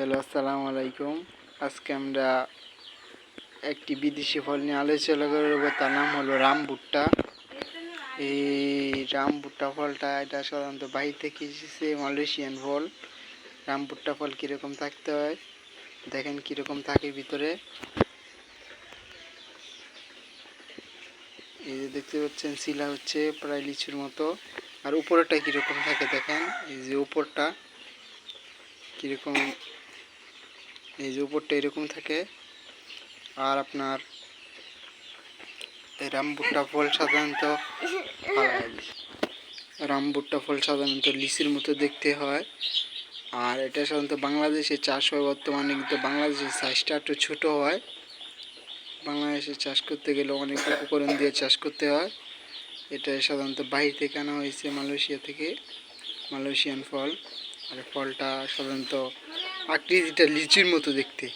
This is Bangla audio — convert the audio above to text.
হ্যালো, আসসালামু আলাইকুম। আজকে আমরা একটি বিদেশি ফল নিয়ে আলোচনা করব, তার নাম হলো রাম ভুট্টা এই রাম ভুট্টা ফলটা এটা সাধারণত বাহির থেকে এসেছে, মালয়েশিয়ান ফল। রাম ভুট্টা ফল কীরকম থাকতে হয়, দেখেন কীরকম থাকে ভিতরে। এই যে দেখতে পাচ্ছেন, শিলা হচ্ছে প্রায় লিচুর মতো। আর উপরেটা কীরকম থাকে দেখেন, এই যে উপরটা কীরকম এই যে এরকম থাকে। আর আপনার এই রামভুট্টা ফল সাধারণত রামভুট্টা ফল সাধারণত লিচির মতো দেখতে হয়। আর এটা সাধারণত বাংলাদেশে চাষ হয়, বর্তমানে কিন্তু বাংলাদেশের সাইজটা একটু ছোটো হয়। বাংলাদেশে চাষ করতে গেলে অনেক উপকরণ দিয়ে চাষ করতে হয়। এটা সাধারণত বাইরে থেকে আনা হয়েছে মালয়েশিয়া থেকে, মালয়েশিয়ান ফল। আর ফলটা সাধারণত আকৃতিটা লিচির মতো দেখতে।